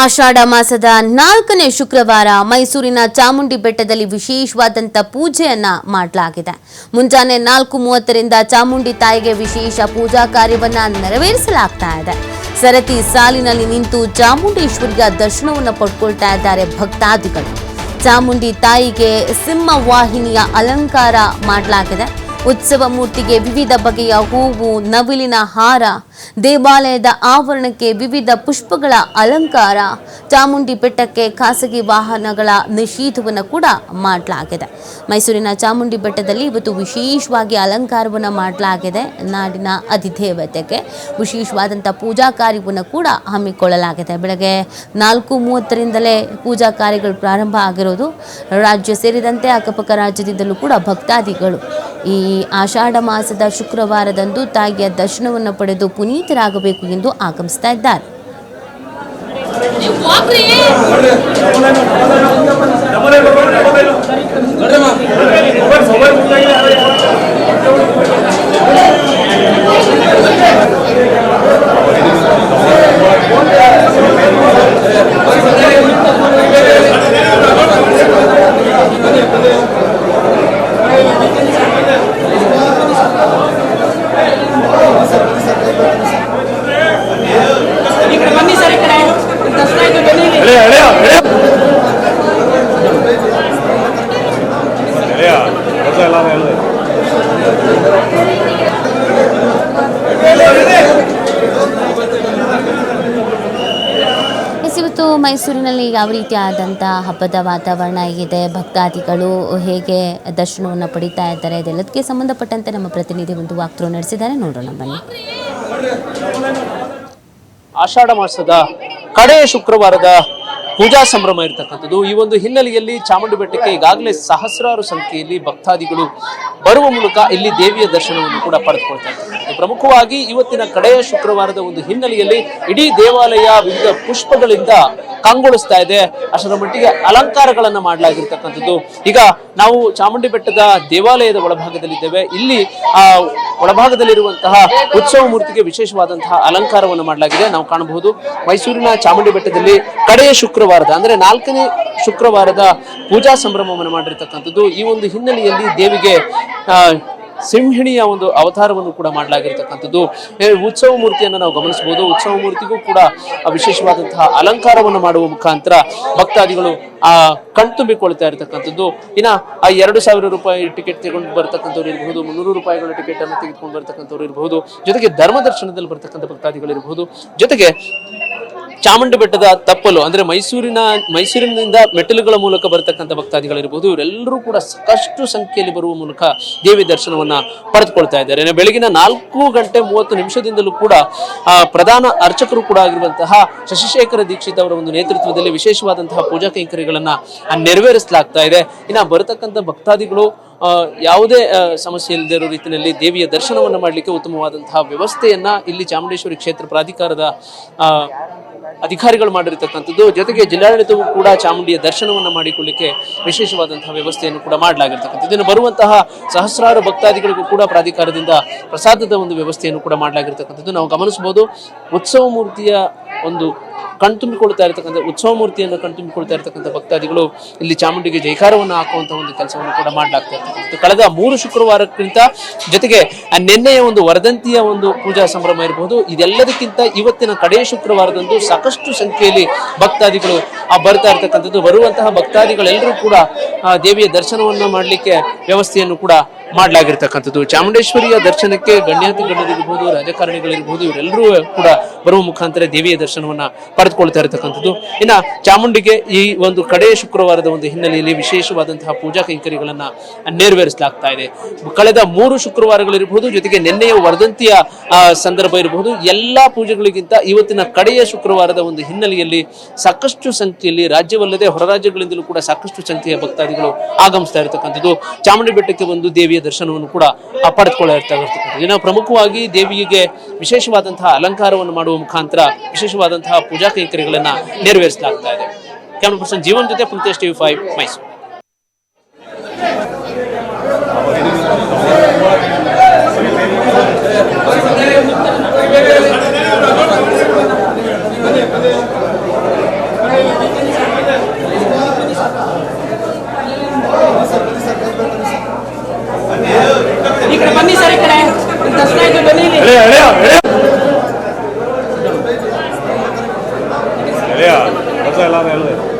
ಆಷಾಢ ಮಾಸದ ನಾಲ್ಕನೇ ಶುಕ್ರವಾರ ಮೈಸೂರಿನ ಚಾಮುಂಡಿ ಬೆಟ್ಟದಲ್ಲಿ ವಿಶೇಷವಾದಂಥ ಪೂಜೆಯನ್ನ ಮಾಡಲಾಗಿದೆ. ಮುಂಜಾನೆ ನಾಲ್ಕು ಮೂವತ್ತರಿಂದ ಚಾಮುಂಡಿ ತಾಯಿಗೆ ವಿಶೇಷ ಪೂಜಾ ಕಾರ್ಯವನ್ನ ನೆರವೇರಿಸಲಾಗ್ತಾ ಇದೆ. ಸರತಿ ಸಾಲಿನಲ್ಲಿ ನಿಂತು ಚಾಮುಂಡೇಶ್ವರಿಯ ದರ್ಶನವನ್ನು ಪಡ್ಕೊಳ್ತಾ ಇದ್ದಾರೆ ಭಕ್ತಾದಿಗಳು. ಚಾಮುಂಡಿ ತಾಯಿಗೆ ಸಿಂಹ ವಾಹಿನಿಯ ಅಲಂಕಾರ ಮಾಡಲಾಗಿದೆ. ಉತ್ಸವ ಮೂರ್ತಿಗೆ ವಿವಿಧ ಬಗೆಯ ಹೂವು, ನವಿಲಿನ ಹಾರ, ದೇವಾಲಯದ ಆವರಣಕ್ಕೆ ವಿವಿಧ ಪುಷ್ಪಗಳ ಅಲಂಕಾರ, ಚಾಮುಂಡಿ ಬೆಟ್ಟಕ್ಕೆ ಖಾಸಗಿ ವಾಹನಗಳ ನಿಷೇಧವನ್ನು ಕೂಡ ಮಾಡಲಾಗಿದೆ. ಮೈಸೂರಿನ ಚಾಮುಂಡಿ ಬೆಟ್ಟದಲ್ಲಿ ಇವತ್ತು ವಿಶೇಷವಾಗಿ ಅಲಂಕಾರವನ್ನು ಮಾಡಲಾಗಿದೆ. ನಾಡಿನ ಅತಿಥೇವತೆಗೆ ವಿಶೇಷವಾದಂಥ ಪೂಜಾ ಕಾರ್ಯವನ್ನು ಕೂಡ ಹಮ್ಮಿಕೊಳ್ಳಲಾಗಿದೆ. ಬೆಳಗ್ಗೆ ನಾಲ್ಕು ಮೂವತ್ತರಿಂದಲೇ ಪೂಜಾ ಕಾರ್ಯಗಳು ಪ್ರಾರಂಭ ಆಗಿರೋದು. ರಾಜ್ಯ ಸೇರಿದಂತೆ ಅಕ್ಕಪಕ್ಕ ರಾಜ್ಯದಿಂದಲೂ ಕೂಡ ಭಕ್ತಾದಿಗಳು ಈ ಆಷಾಢ ಮಾಸದ ಶುಕ್ರವಾರದಂದು ತಾಯಿಯ ದರ್ಶನವನ್ನು ಪಡೆದು ಪುನೀತರಾಗಬೇಕು ಎಂದು ಆಗಮಿಸ್ತಾ ಇದ್ದಾರೆ ಈ ಕಡೆ ಬನ್ನಿ ಸರ್ ಈ ಕಡೆ ದಸರಾ ಇದು ಬೆಳೀಲಿ ಎಳೆಯ ಎಳೆಯ ಎಳೆಯ ಎಳೆಯ ರಜ ಎಲ್ಲ ಹೇಳಿದೆ ಎಸ್, ಇವತ್ತು ಮೈಸೂರಿನಲ್ಲಿ ಯಾವ ರೀತಿಯಾದಂಥ ಹಬ್ಬದ ವಾತಾವರಣ ಇದೆ ಭಕ್ತಾದಿಗಳು ಹೇಗೆ ದರ್ಶನವನ್ನು ಪಡಿತಾ ಇದ್ದಾರೆ? ಇದೆಲ್ಲದಕ್ಕೆ ಸಂಬಂಧಪಟ್ಟಂತೆ ನಮ್ಮ ಪ್ರತಿನಿಧಿ ಒಂದು ವಾಕ್ತೃ ನಡೆಸಿದ್ದಾರೆ. ನೋಡೋಣ, ಬನ್ನಿ. ಆಷಾಢ ಮಾಸದ ಕಡೆಯ ಶುಕ್ರವಾರದ ಪೂಜಾ ಸಂಭ್ರಮ ಇರತಕ್ಕಂಥದ್ದು. ಈ ಒಂದು ಹಿನ್ನೆಲೆಯಲ್ಲಿ ಚಾಮುಂಡಿ ಬೆಟ್ಟಕ್ಕೆ ಈಗಾಗಲೇ ಸಹಸ್ರಾರು ಸಂಖ್ಯೆಯಲ್ಲಿ ಭಕ್ತಾದಿಗಳು ಬರುವ ಮೂಲಕ ಇಲ್ಲಿ ದೇವಿಯ ದರ್ಶನವನ್ನು ಕೂಡ ಪಡೆದುಕೊಳ್ತಾ ಇದ್ದಾರೆ. ಪ್ರಮುಖವಾಗಿ ಇವತ್ತಿನ ಕಡೆಯ ಶುಕ್ರವಾರದ ಒಂದು ಹಿನ್ನೆಲೆಯಲ್ಲಿ ಇಡೀ ದೇವಾಲಯ ವಿವಿಧ ಪುಷ್ಪಗಳಿಂದ ಕಂಗೊಳಿಸ್ತಾ ಇದೆ. ಅಷ್ಟರ ಮಟ್ಟಿಗೆ ಅಲಂಕಾರಗಳನ್ನ ಮಾಡಲಾಗಿರ್ತಕ್ಕಂಥದ್ದು. ಈಗ ನಾವು ಚಾಮುಂಡಿ ಬೆಟ್ಟದ ದೇವಾಲಯದ ಒಳಭಾಗದಲ್ಲಿದ್ದೇವೆ. ಇಲ್ಲಿ, ಆ, ಒಳಭಾಗದಲ್ಲಿರುವಂತಹ ಉತ್ಸವ ಮೂರ್ತಿಗೆ ವಿಶೇಷವಾದಂತಹ ಅಲಂಕಾರವನ್ನು ಮಾಡಲಾಗಿದೆ. ನಾವು ಕಾಣಬಹುದು ಮೈಸೂರಿನ ಚಾಮುಂಡಿ ಬೆಟ್ಟದಲ್ಲಿ ಕಡೆಯ ಶುಕ್ರವಾರದ, ಅಂದ್ರೆ ನಾಲ್ಕನೇ ಶುಕ್ರವಾರದ ಪೂಜಾ ಸಂಭ್ರಮವನ್ನು ಮಾಡಿರ್ತಕ್ಕಂಥದ್ದು. ಈ ಒಂದು ಹಿನ್ನೆಲೆಯಲ್ಲಿ ದೇವಿಗೆ ಸಿಂಹಿಣಿಯ ಒಂದು ಅವತಾರವನ್ನು ಕೂಡ ಮಾಡಲಾಗಿರ್ತಕ್ಕಂಥದ್ದು. ಉತ್ಸವ ಮೂರ್ತಿಯನ್ನು ನಾವು ಗಮನಿಸಬಹುದು. ಉತ್ಸವ ಮೂರ್ತಿಗೂ ಕೂಡ ವಿಶೇಷವಾದಂತಹ ಅಲಂಕಾರವನ್ನು ಮಾಡುವ ಮುಖಾಂತರ ಭಕ್ತಾದಿಗಳು ಆ ಕಣ್ತುಂಬಿಕೊಳ್ತಾ ಇರತಕ್ಕಂಥದ್ದು. ಇನ್ನ ಆ ಎರಡು ಸಾವಿರ ರೂಪಾಯಿ ಟಿಕೆಟ್ ತಗೊಂಡು ಬರ್ತಕ್ಕಂಥವ್ರು ಇರಬಹುದು, ಮುನ್ನೂರು ರೂಪಾಯಿಗಳ ಟಿಕೆಟ್ ಅನ್ನು ತೆಗೆದುಕೊಂಡು ಬರ್ತಕ್ಕಂಥವ್ರು ಇರಬಹುದು. ಜೊತೆಗೆ ಧರ್ಮ ದರ್ಶನದಲ್ಲಿ ಬರ್ತಕ್ಕಂಥ ಭಕ್ತಾದಿಗಳು ಇರಬಹುದು. ಜೊತೆಗೆ ಚಾಮುಂಡಿ ಬೆಟ್ಟದ ತಪ್ಪಲು, ಅಂದ್ರೆ ಮೈಸೂರಿನ, ಮೈಸೂರಿನಿಂದ ಮೆಟ್ಟಿಲುಗಳ ಮೂಲಕ ಬರತಕ್ಕಂಥ ಭಕ್ತಾದಿಗಳಿರ್ಬೋದು, ಇವರೆಲ್ಲರೂ ಕೂಡ ಸಾಕಷ್ಟು ಸಂಖ್ಯೆಯಲ್ಲಿ ಬರುವ ಮೂಲಕ ದೇವಿ ದರ್ಶನವನ್ನ ಪಡೆದುಕೊಳ್ತಾ ಇದ್ದಾರೆ. ಬೆಳಗಿನ ನಾಲ್ಕು ಗಂಟೆ ಮೂವತ್ತು ನಿಮಿಷದಿಂದಲೂ ಕೂಡ ಪ್ರಧಾನ ಅರ್ಚಕರು ಕೂಡ ಆಗಿರುವಂತಹ ಶಶಿಶೇಖರ ದೀಕ್ಷಿತ್ ಅವರ ಒಂದು ನೇತೃತ್ವದಲ್ಲಿ ವಿಶೇಷವಾದಂತಹ ಪೂಜಾ ಕೈಂಕರ್ಯಗಳನ್ನ ನೆರವೇರಿಸಲಾಗ್ತಾ ಇದೆ. ಇನ್ನು ಬರತಕ್ಕಂಥ ಭಕ್ತಾದಿಗಳು ಯಾವುದೇ ಸಮಸ್ಯೆ ಇಲ್ಲದೆ ಇರೋ ರೀತಿಯಲ್ಲಿ ದೇವಿಯ ದರ್ಶನವನ್ನು ಮಾಡಲಿಕ್ಕೆ ಉತ್ತಮವಾದಂತಹ ವ್ಯವಸ್ಥೆಯನ್ನ ಇಲ್ಲಿ ಚಾಮುಂಡೇಶ್ವರಿ ಕ್ಷೇತ್ರ ಪ್ರಾಧಿಕಾರದ ಅಧಿಕಾರಿಗಳು ಮಾಡಿರ್ತಕ್ಕಂಥದ್ದು. ಜೊತೆಗೆ ಜಿಲ್ಲಾಡಳಿತವೂ ಕೂಡ ಚಾಮುಂಡಿಯ ದರ್ಶನವನ್ನು ಮಾಡಿಕೊಳ್ಳಿಕ್ಕೆ ವಿಶೇಷವಾದಂತಹ ವ್ಯವಸ್ಥೆಯನ್ನು ಕೂಡ ಮಾಡಲಾಗಿರ್ತಕ್ಕಂಥದ್ದು. ಇದನ್ನು ಬರುವಂತಹ ಸಹಸ್ರಾರು ಭಕ್ತಾದಿಗಳಿಗೂ ಕೂಡ ಪ್ರಾಧಿಕಾರದಿಂದ ಪ್ರಸಾದದ ಒಂದು ವ್ಯವಸ್ಥೆಯನ್ನು ಕೂಡ ಮಾಡಲಾಗಿರ್ತಕ್ಕಂಥದ್ದು. ನಾವು ಗಮನಿಸಬಹುದು, ಉತ್ಸವ ಮೂರ್ತಿಯ ಒಂದು ಕಣ್ತುಂಬಿಕೊಳ್ತಾ ಇರತಕ್ಕಂಥ ಉತ್ಸವ ಮೂರ್ತಿಯನ್ನು ಕಣ್ತುಂಬಿಕೊಳ್ತಾ ಇರತಕ್ಕಂಥ ಭಕ್ತಾದಿಗಳು ಇಲ್ಲಿ ಚಾಮುಂಡಿಗೆ ಜೈಕಾರವನ್ನು ಹಾಕುವಂತಹ ಒಂದು ಕೆಲಸವನ್ನು ಕೂಡ ಮಾಡಲಾಗ್ತಾ ಇರ್ತಕ್ಕಂಥದ್ದು. ಕಳೆದ ಮೂರು ಶುಕ್ರವಾರಕ್ಕಿಂತ ಜೊತೆಗೆ ನಿನ್ನೆಯ ಒಂದು ವರದಂತಿಯ ಒಂದು ಪೂಜಾ ಸಂಭ್ರಮ ಇರಬಹುದು ಇದೆಲ್ಲದಕ್ಕಿಂತ ಇವತ್ತಿನ ಕಡೆಯ ಶುಕ್ರವಾರದಂದು ಸಾಕಷ್ಟು ಸಂಖ್ಯೆಯಲ್ಲಿ ಭಕ್ತಾದಿಗಳು, ಆ ಬರ್ತಾ ಇರ್ತಕ್ಕಂಥದ್ದು. ಬರುವಂತಹ ಭಕ್ತಾದಿಗಳೆಲ್ಲರೂ ಕೂಡ ದೇವಿಯ ದರ್ಶನವನ್ನ ಮಾಡಲಿಕ್ಕೆ ವ್ಯವಸ್ಥೆಯನ್ನು ಕೂಡ ಮಾಡಲಾಗಿರ್ತಕ್ಕಂಥದ್ದು. ಚಾಮುಂಡೇಶ್ವರಿಯ ದರ್ಶನಕ್ಕೆ ಗಣ್ಯಾತಿ ಗಣ್ಯರಿರ್ಬೋದು ರಾಜಕಾರಣಿಗಳಿರ್ಬೋದು, ಇವರೆಲ್ಲರೂ ಕೂಡ ಬರುವ ಮುಖಾಂತರ ದೇವಿಯ ದರ್ಶನವನ್ನ ಪಡೆದುಕೊಳ್ತಾ ಇರತಕ್ಕಂಥದ್ದು. ಇನ್ನು ಚಾಮುಂಡಿಗೆ ಈ ಒಂದು ಕಡೆಯ ಶುಕ್ರವಾರದ ಒಂದು ಹಿನ್ನೆಲೆಯಲ್ಲಿ ವಿಶೇಷವಾದಂತಹ ಪೂಜಾ ಕೈಂಕರ್ಯಗಳನ್ನು ನೆರವೇರಿಸಲಾಗ್ತಾ ಇದೆ. ಕಳೆದ ಮೂರು ಶುಕ್ರವಾರಗಳಿರಬಹುದು, ಜೊತೆಗೆ ನಿನ್ನೆಯ ವರ್ಧಂತಿಯ ಸಂದರ್ಭ ಇರಬಹುದು. ಎಲ್ಲಾ ಪೂಜೆಗಳಿಗಿಂತ ಇವತ್ತಿನ ಕಡೆಯ ಶುಕ್ರವಾರದ ಒಂದು ಹಿನ್ನೆಲೆಯಲ್ಲಿ ಸಾಕಷ್ಟು ಸಂಖ್ಯೆಯಲ್ಲಿ ರಾಜ್ಯವಲ್ಲದೆ ಹೊರ ರಾಜ್ಯಗಳಿಂದಲೂ ಕೂಡ ಸಾಕಷ್ಟು ಸಂಖ್ಯೆಯ ಭಕ್ತಾದಿಗಳು ಆಗಮಿಸ್ತಾ ಇರತಕ್ಕಂಥದ್ದು. ಚಾಮುಂಡಿ ಬೆಟ್ಟಕ್ಕೆ ಬಂದು ದೇವಿಯ ದರ್ಶನವನ್ನು ಕೂಡ ಪಡೆದುಕೊಳ್ಳ ಇನ್ನು ಪ್ರಮುಖವಾಗಿ ದೇವಿಗೆ ವಿಶೇಷವಾದಂತಹ ಅಲಂಕಾರವನ್ನು ಮಾಡುವ ಮುಖಾಂತರ, ವಿಶೇಷವಾದಂತಹ ಪೂಜಾ ಕೈಂಕರ್ಯಗಳನ್ನ ನೆರವೇರಿಸಲಾಗ್ತಾ ಇದೆ. ಕ್ಯಾಮ್ರಾ ಪರ್ಸನ್ ಜೀವನ್ ಜೊತೆ ಪುಲ್ತೇಶ್ ಟಿವಿ ಫೈವ್ ಮೈಸೂರು. ദിവസം എല്ലാവരും ആള് വരും